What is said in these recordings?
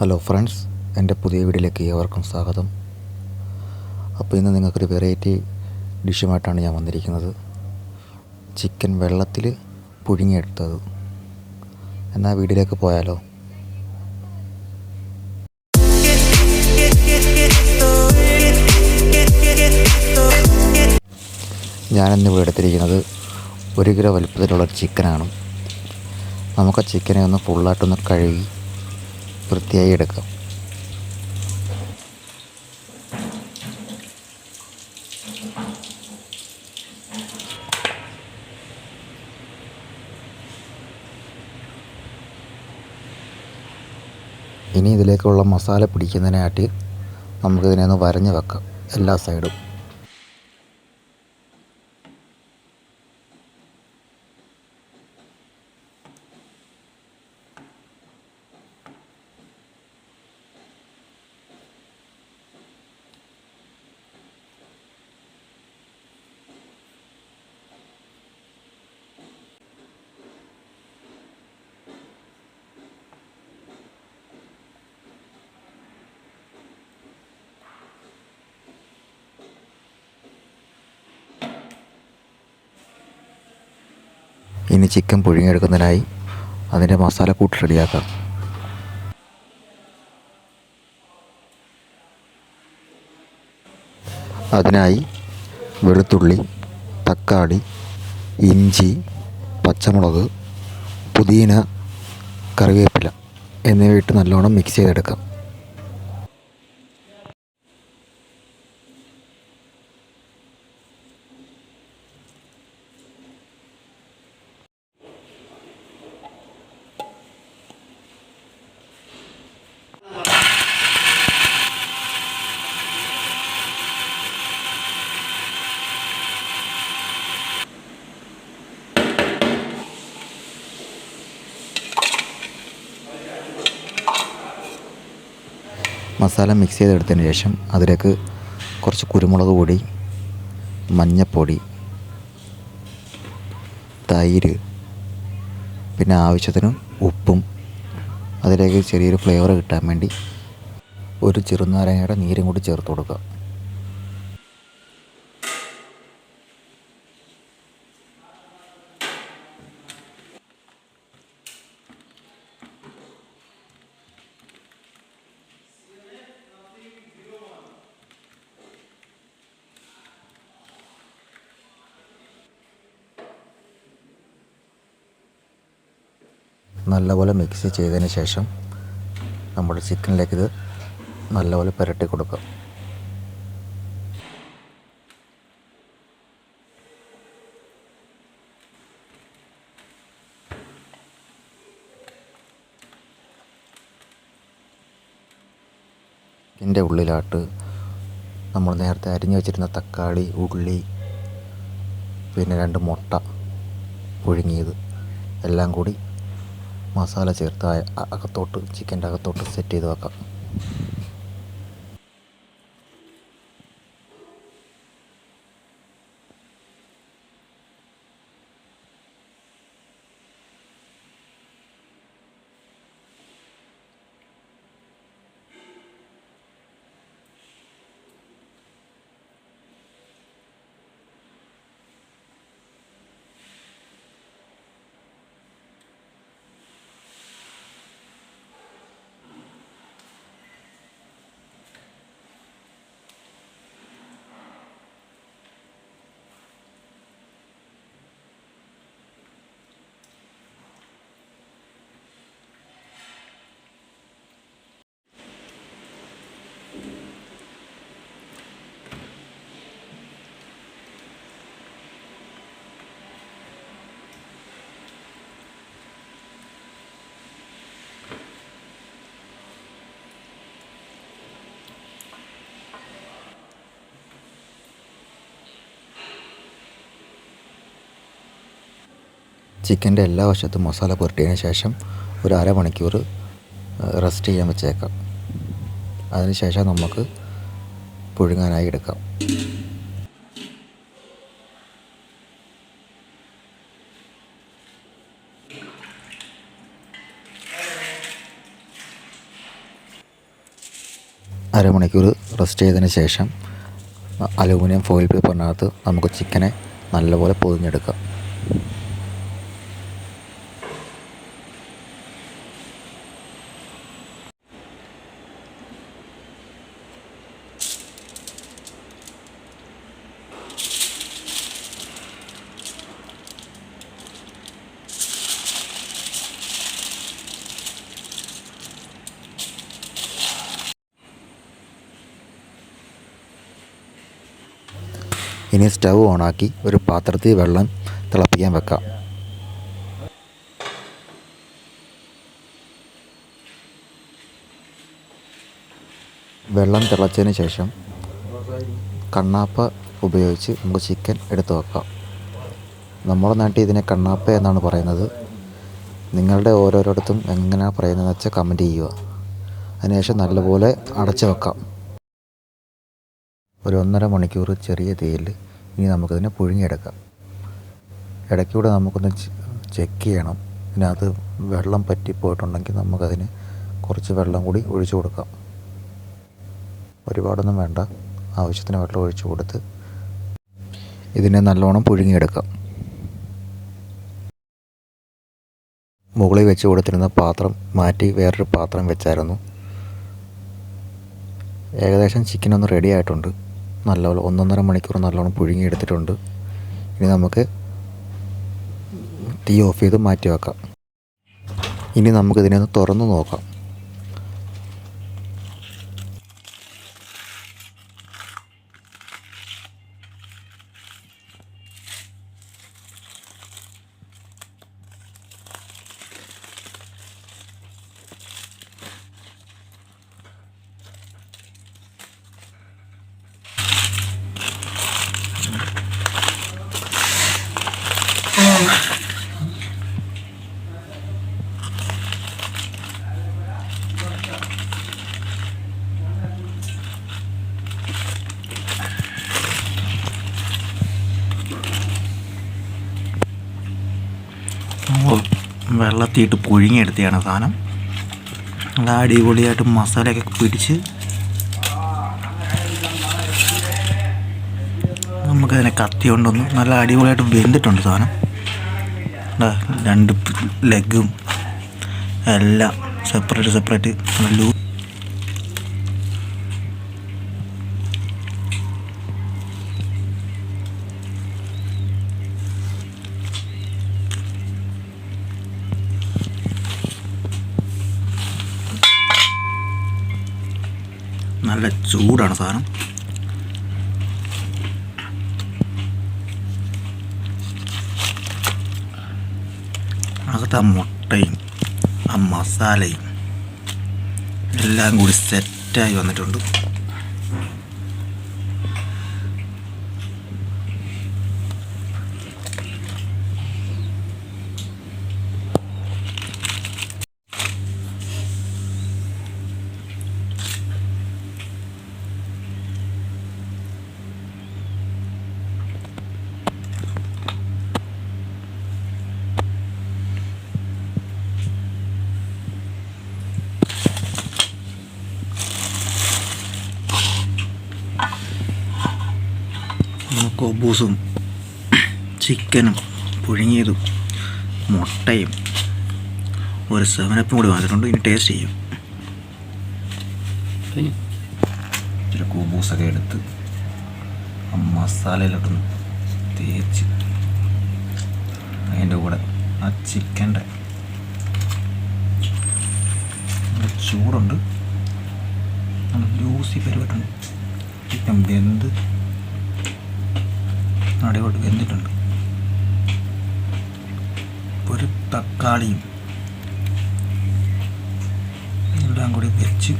Hello friends എന്റെ പുതിയ വീഡിയോയിലേക്ക് ഏവർക്കും സ്വാഗതം. അപ്പോൾ ഇന്ന് നിങ്ങൾക്കൊരു വെറൈറ്റി ഡിഷുമായിട്ടാണ് ഞാൻ വന്നിരിക്കുന്നത്. ചിക്കൻ വെള്ളത്തിൽ പുഴുങ്ങിയെടുത്തത്. എന്നാൽ വീഡിയോയിലേക്ക് പോയാലോ? ഞാനിന്ന് ഇവിടെ എടുത്തിരിക്കുന്നത് ഒരു കിലോ വലുപ്പത്തിലുള്ള ചിക്കനാണ് നമുക്ക് ആ ചിക്കനെ ഒന്ന് ഫുള്ളായിട്ടൊന്ന് കഴുകി വൃത്തിയായി എടുക്കാം. ഇനി ഇതിലേക്കുള്ള മസാല പിടിക്കുന്നതിനായിട്ട് നമുക്കിതിനെ ഒന്ന് വരഞ്ഞ് വെക്കാം എല്ലാ സൈഡും. ഇനി ചിക്കൻ പുഴുങ്ങിയെടുക്കുന്നതിനായി അതിന്റെ മസാലക്കൂട്ട് റെഡിയാക്കാം അതിനായി വെളുത്തുള്ളി തക്കാളി ഇഞ്ചി പച്ചമുളക് പുതിന കറിവേപ്പില എന്നിവ ഇട്ട് നല്ലോണം മിക്സ് ചെയ്തെടുക്കാം. മസാല മിക്സ് ചെയ്തെടുത്തതിന് ശേഷം അതിലേക്ക് കുറച്ച് കുരുമുളക് പൊടി മഞ്ഞൾപ്പൊടി തൈര് പിന്നെ ആവശ്യത്തിന് ഉപ്പും അതിലേക്ക് ചെറിയൊരു ഫ്ലേവർ കിട്ടാൻ വേണ്ടി ഒരു ചെറുനാരങ്ങയുടെ നീരും കൂടി ചേർത്ത് കൊടുക്കുക. നല്ലപോലെ മിക്സ് ചെയ്തതിന് ശേഷം നമ്മുടെ ചിക്കനിലേക്ക് ഇത് നല്ലപോലെ പുരട്ടി കൊടുക്കാം ഇതിന്റെ ഉള്ളിലാട്ട് നമ്മൾ നേരത്തെ അരിഞ്ഞു വെച്ചിരുന്ന തക്കാളി ഉള്ളി പിന്നെ രണ്ട് മുട്ട പുഴുങ്ങിയത്. എല്ലാം കൂടി മസാല ചേർത്ത് അകത്തോട്ട് ചിക്കന്റെ അകത്തോട്ട് സെറ്റ് ചെയ്ത് വെക്കാം. ചിക്കന്റെ എല്ലാ വശത്തും മസാല പുരട്ടിയതിന് ശേഷം ഒരു അരമണിക്കൂർ റെസ്റ്റ് ചെയ്യാൻ വെച്ചേക്കാം. അതിനുശേഷം നമുക്ക് പുഴുങ്ങാനായി എടുക്കാം. അരമണിക്കൂർ റെസ്റ്റ് ചെയ്തതിന് ശേഷം അലൂമിനിയം ഫോയിൽ പേപ്പറിനകത്ത് നമുക്ക് ചിക്കനെ നല്ലപോലെ പൊതിഞ്ഞെടുക്കാം. ഇനി സ്റ്റൗ ഓണാക്കി ഒരു പാത്രത്തിൽ വെള്ളം തിളപ്പിക്കാൻ വെക്കാം. വെള്ളം തിളച്ചതിന് ശേഷം കണ്ണാപ്പ ഉപയോഗിച്ച് നമുക്ക് ചിക്കൻ എടുത്തു വെക്കാം. നമ്മുടെ നാട്ടിൽ ഇതിനെ കണ്ണാപ്പ എന്നാണ് പറയുന്നത്. നിങ്ങളുടെ ഓരോരോടത്തും എങ്ങനെയാണ് പറയുന്നതെന്ന് വെച്ചാൽ കമന്റ് ചെയ്യുക. അതിനുശേഷം നല്ലപോലെ അടച്ചു വെക്കാം. ഒരു ഒന്നര മണിക്കൂർ ചെറിയ തീയിൽ ഇനി നമുക്കതിനെ പുഴുങ്ങിയെടുക്കാം. ഇടയ്ക്കൂടെ നമുക്കൊന്ന് ചെക്ക് ചെയ്യണം. ഇതിനകത്ത് വെള്ളം പറ്റിപ്പോയിട്ടുണ്ടെങ്കിൽ നമുക്കതിന് കുറച്ച് വെള്ളം കൂടി ഒഴിച്ചു കൊടുക്കാം. ഒരുപാടൊന്നും വേണ്ട. ആവശ്യത്തിന് വെള്ളം ഒഴിച്ചു കൊടുത്ത് ഇതിനെ നല്ലോണം പുഴുങ്ങിയെടുക്കാം. മുകളിൽ വെച്ച് കൊടുത്തിരുന്ന പാത്രം മാറ്റി വേറൊരു പാത്രം വെച്ചായിരുന്നു. ഏകദേശം ചിക്കൻ ഒന്ന് റെഡി ആയിട്ടുണ്ട്. നല്ലപോലെ ഒന്നൊന്നര മണിക്കൂർ നല്ലോണം പുഴുങ്ങിയെടുത്തിട്ടുണ്ട്. ഇനി നമുക്ക് തീ ഓഫ് ചെയ്ത് മാറ്റി വെക്കാം ഇനി നമുക്കിതിനെ ഒന്ന് തുറന്ന് നോക്കാം. വെള്ളത്തിയിട്ട് പുഴുങ്ങിയെടുത്തതാണ് സാധനം. നല്ല അടിപൊളിയായിട്ട് മസാലയൊക്കെ പിടിച്ച് നമുക്കതിനെ കത്തി കൊണ്ടൊന്ന് നല്ല അടിപൊളിയായിട്ട് വെന്തിട്ടുണ്ട് സാധനം. രണ്ട് ലെഗും എല്ലാം സെപ്പറേറ്റ് സെപ്പറേറ്റ് ലൂ നല്ല ചൂടാണ് സാധനം. അകത്ത് ആ മുട്ടയും ആ മസാലയും എല്ലാം കൂടി സെറ്റായി വന്നിട്ടുണ്ട്. കൊബൂസും ചിക്കനും പുഴുങ്ങിയതും മുട്ടയും ഒരു സെവനപ്പും കൂടി വന്നിട്ടുണ്ട് ഇനി ടേസ്റ്റ് ചെയ്യും. ഇച്ചിരി കുബൂസൊക്കെ എടുത്ത് ആ മസാലയിലോട്ടൊന്ന് തേച്ച് അതിന്റെ കൂടെ ആ ചിക്കന്റെ ചൂടുണ്ട്. ലൂസി പരിപാടിയുണ്ട് ചിക്കൻ വെന്ത് അടിപൊളി വെന്തിട്ടുണ്ട്. ഒരു തക്കാളിയും എല്ലാം കൂടി വെച്ച്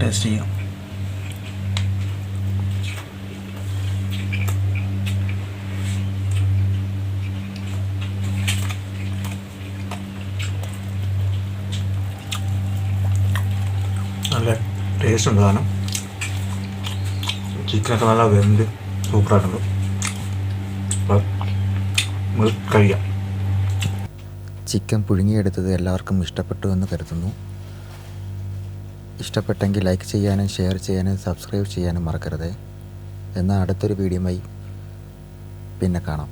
ടേസ്റ്റ് ചെയ്യാം. നല്ല ടേസ്റ്റ് ഉണ്ട് കാരണം ചിക്കനൊക്കെ നല്ല വെന്ത് സൂപ്പറായിട്ടുണ്ട്. കഴിയാം ചിക്കൻ പുഴുങ്ങിയെടുത്തത് എല്ലാവർക്കും ഇഷ്ടപ്പെട്ടു എന്ന് കരുതുന്നു. ഇഷ്ടപ്പെട്ടെങ്കിൽ ലൈക്ക് ചെയ്യാനും ഷെയർ ചെയ്യാനും സബ്സ്ക്രൈബ് ചെയ്യാനും മറക്കരുത്. എന്നാൽ അടുത്തൊരു വീഡിയോയുമായി പിന്നെ കാണാം.